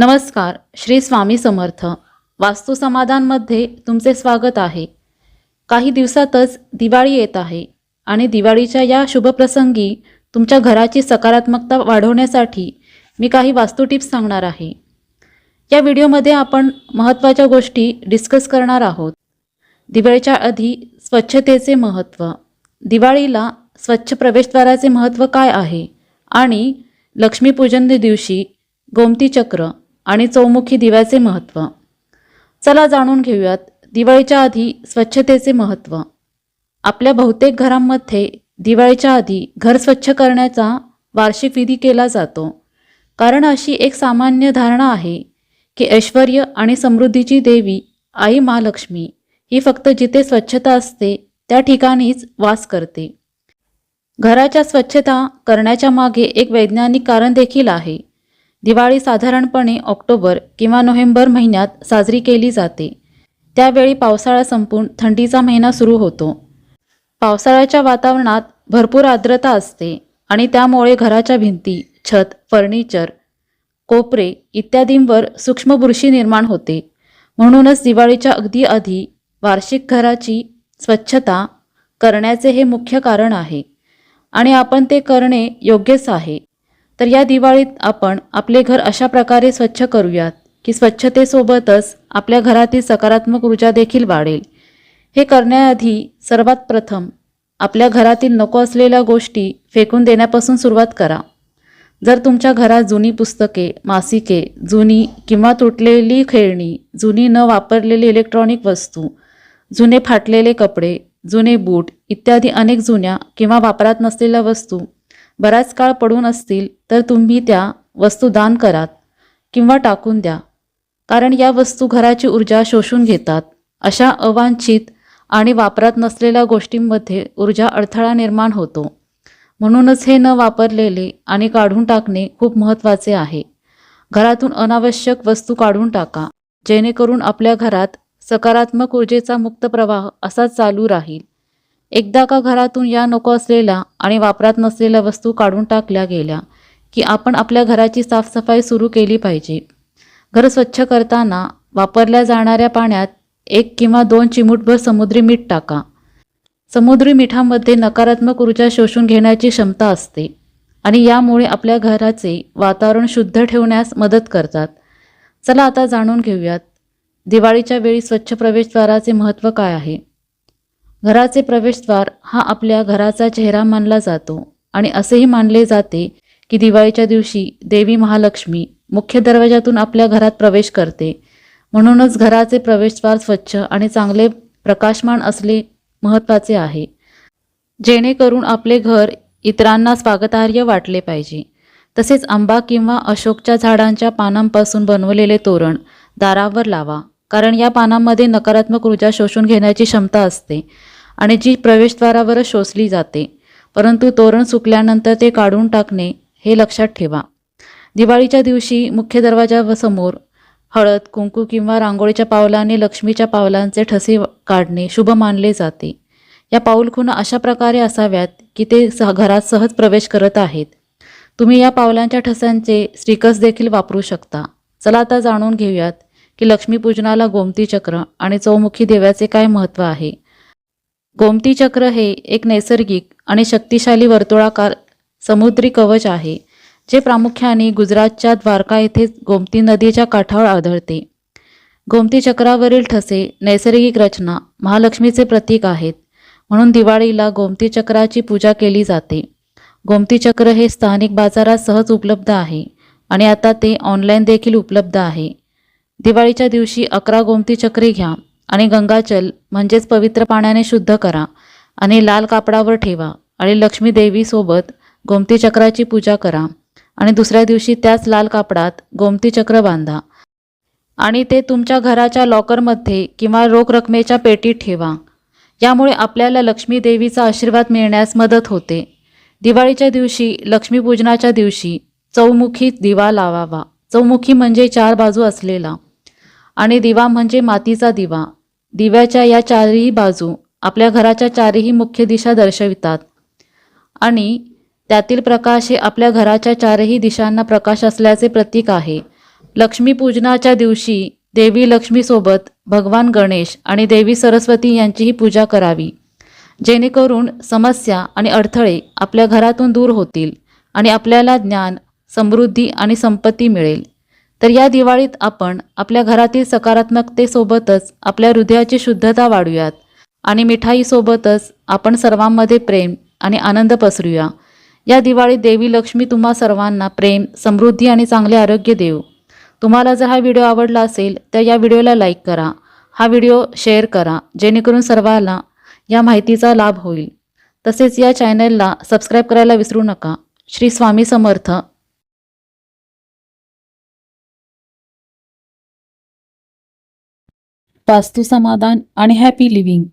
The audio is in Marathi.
नमस्कार श्री स्वामी समर्थ. वास्तू समाधानमध्ये तुमचे स्वागत आहे. काही दिवसातच दिवाळी येत आहे आणि दिवाळीच्या या शुभप्रसंगी तुमच्या घराची सकारात्मकता वाढवण्यासाठी मी काही वास्तू टिप्स सांगणार आहे. या व्हिडिओमध्ये आपण महत्त्वाच्या गोष्टी डिस्कस करणार आहोत. दिवाळीच्या आधी स्वच्छतेचे महत्त्व. दिवाळीला स्वच्छ प्रवेशद्वाराचे महत्त्व काय आहे? आणि लक्ष्मीपूजन दिवशी गोमती चक्र आणि चौमुखी दिव्याचे महत्त्व चला जाणून घेऊयात दिवाळीच्या आधी स्वच्छतेचे महत्त्व आपल्या बहुतेक घरांमध्ये दिवाळीच्या आधी घर स्वच्छ करण्याचा वार्षिक विधी केला जातो. कारण अशी एक सामान्य धारणा आहे की ऐश्वर आणि समृद्धीची देवी आई महालक्ष्मी ही फक्त जिथे स्वच्छता असते त्या ठिकाणीच वास करते. घराच्या स्वच्छता करण्याच्या मागे एक वैज्ञानिक कारण देखील आहे. दिवाळी साधारणपणे ऑक्टोबर किंवा नोव्हेंबर महिन्यात साजरी केली जाते. त्यावेळी पावसाळा संपून थंडीचा महिना सुरू होतो. पावसाळ्याच्या वातावरणात भरपूर आर्द्रता असते आणि त्यामुळे घराच्या भिंती छत फर्निचर कोपरे इत्यादींवर सूक्ष्म बुरशी निर्माण होते. म्हणूनच दिवाळीच्या अगदी आधी वार्षिक घराची स्वच्छता करण्याचे हे मुख्य कारण आहे. आणि आपण ते करणे योग्यच आहे. तर या दिवाळीत आपण आपले घर अशा प्रकारे स्वच्छ करूयात की स्वच्छतेसोबतच आपल्या घरातील सकारात्मक ऊर्जा देखील वाढेल. हे करण्याआधी सर्वात प्रथम आपल्या घरातील नको असलेल्या गोष्टी फेकून देण्यापासून सुरुवात करा. जर तुमच्या घरात जुनी पुस्तके मासिके जुनी किंवा तुटलेली खेळणी जुनी न वापरलेली इलेक्ट्रॉनिक वस्तू जुने फाटलेले कपडे जुने बूट इत्यादी अनेक जुन्या किंवा वापरात नसलेल्या वस्तू बराच काळ पडून असतील तर तुम्ही त्या वस्तू दान करात किंवा टाकून द्या. कारण या वस्तू घराची ऊर्जा शोषून घेतात. अशा अवांछित आणि वापरात नसलेल्या गोष्टींमध्ये ऊर्जा अडथळा निर्माण होतो. म्हणूनच हे न वापरलेले आणि काढून टाकणे खूप महत्त्वाचे आहे. घरातून अनावश्यक वस्तू काढून टाका. जेणेकरून आपल्या घरात सकारात्मक ऊर्जेचा मुक्त प्रवाह असा चालू राहील. एकदा का घरातून या नको असलेल्या आणि वापरात नसलेल्या वस्तू काढून टाकल्या गेल्या की आपण आपल्या घराची साफसफाई सुरू केली पाहिजे. घर स्वच्छ करताना वापरल्या जाणाऱ्या पाण्यात एक किंवा दोन चिमूटभर समुद्री मीठ टाका. समुद्री मिठामध्ये नकारात्मक ऊर्जा शोषून घेण्याची क्षमता असते आणि यामुळे आपल्या घराचे वातावरण शुद्ध ठेवण्यास मदत करतात. चला आता जाणून घेऊयात दिवाळीच्या वेळी स्वच्छ प्रवेशद्वाराचे महत्त्व काय आहे? घराचे प्रवेशद्वार हा आपल्या घराचा चेहरा मानला जातो आणि असेही मानले जाते की दिवाळीच्या दिवशी देवी महालक्ष्मी मुख्य दरवाजातून आपल्या घरात प्रवेश करते. म्हणूनच घराचे प्रवेशद्वार स्वच्छ आणि चांगले प्रकाशमान असले महत्त्वाचे आहे. जेणेकरून आपले घर इतरांना स्वागतार्ह वाटले पाहिजे. तसेच आंबा किंवा अशोकच्या झाडांच्या पानांपासून बनवलेले तोरण दारावर लावा. कारण या पानांमध्ये नकारात्मक ऊर्जा शोषून घेण्याची क्षमता असते आणि जी प्रवेशद्वारावरच शोषली जाते. परंतु तोरण सुकल्यानंतर ते काढून टाकणे हे लक्षात ठेवा. दिवाळीच्या दिवशी मुख्य दरवाजासमोर हळद कुंकू किंवा रांगोळीच्या पावलाने लक्ष्मीच्या पावलांचे ठसे काढणे शुभ मानले जाते. या पाऊलखुणा अशा प्रकारे असाव्यात की ते सह घरात सहज प्रवेश करत आहेत. तुम्ही या पावलांच्या ठसांचे स्टिकर्स देखील वापरू शकता. चला आता जाणून घेऊयात की लक्ष्मीपूजनाला गोमती चक्र आणि चौमुखी देव्याचे काय महत्त्व आहे? गोमती चक्र हे एक नैसर्गिक आणि शक्तिशाली वर्तुळाकार समुद्री कवच आहे जे प्रामुख्याने गुजरातच्या द्वारका येथे गोमती नदीच्या काठावर आढळते. गोमती चक्रावरील ठसे नैसर्गिक रचना महालक्ष्मीचे प्रतीक आहेत म्हणून दिवाळीला गोमती चक्राची पूजा केली जाते. गोमती चक्र हे स्थानिक बाजारात सहज उपलब्ध आहे आणि आता ते ऑनलाईन देखील उपलब्ध आहे. दिवाळीच्या दिवशी अकरा गोमती चक्रे घ्या आणि गंगाजल म्हणजेच पवित्र पाण्याने शुद्ध करा आणि लाल कापडावर ठेवा आणि लक्ष्मी देवीसोबत गोमती चक्राची पूजा करा आणि दुसऱ्या दिवशी त्याच लाल कापडात गोमती चक्र बांधा. आणि ते तुमच्या घराच्या लॉकरमध्ये किंवा रोख रकमेच्या पेटीत ठेवा. यामुळे आपल्याला लक्ष्मी देवीचा आशीर्वाद मिळण्यास मदत होते. दिवाळीच्या दिवशी लक्ष्मीपूजनाच्या दिवशी चौमुखी दिवा लावावा. चौमुखी म्हणजे चार बाजू असलेला. आणि दिवा म्हणजे मातीचा दिवा. दिव्याच्या या चारही बाजू आपल्या घराच्या चारही मुख्य दिशा दर्शवितात. आणि त्यातील प्रकाश हे आपल्या घराच्या चारही दिशांना प्रकाश असल्याचे प्रतीक आहे. लक्ष्मीपूजनाच्या दिवशी देवी लक्ष्मीसोबत भगवान गणेश आणि देवी सरस्वती यांचीही पूजा करावी. जेणेकरून समस्या आणि अडथळे आपल्या घरातून दूर होतील आणि आपल्याला ज्ञान समृद्धी आणि संपत्ती मिळेल. तर या दिवाळीत आपण आपल्या घरातील सकारात्मकतेसोबतच आपल्या हृदयाची शुद्धता वाढूयात. आणि मिठाईसोबतच आपण सर्वांमध्ये प्रेम आणि आनंद पसरूया. या दिवाळीत देवी लक्ष्मी तुम्हा सर्वांना प्रेम समृद्धी आणि चांगले आरोग्य देऊ. तुम्हाला जर हा व्हिडिओ आवडला असेल तर या व्हिडिओला लाईक करा. हा व्हिडिओ शेअर करा जेणेकरून सर्वांना या माहितीचा लाभ होईल. तसेच या चॅनलला सबस्क्राईब करायला विसरू नका. श्री स्वामी समर्थ. वास्तुसमाधान आणि हॅपी लिव्हिंग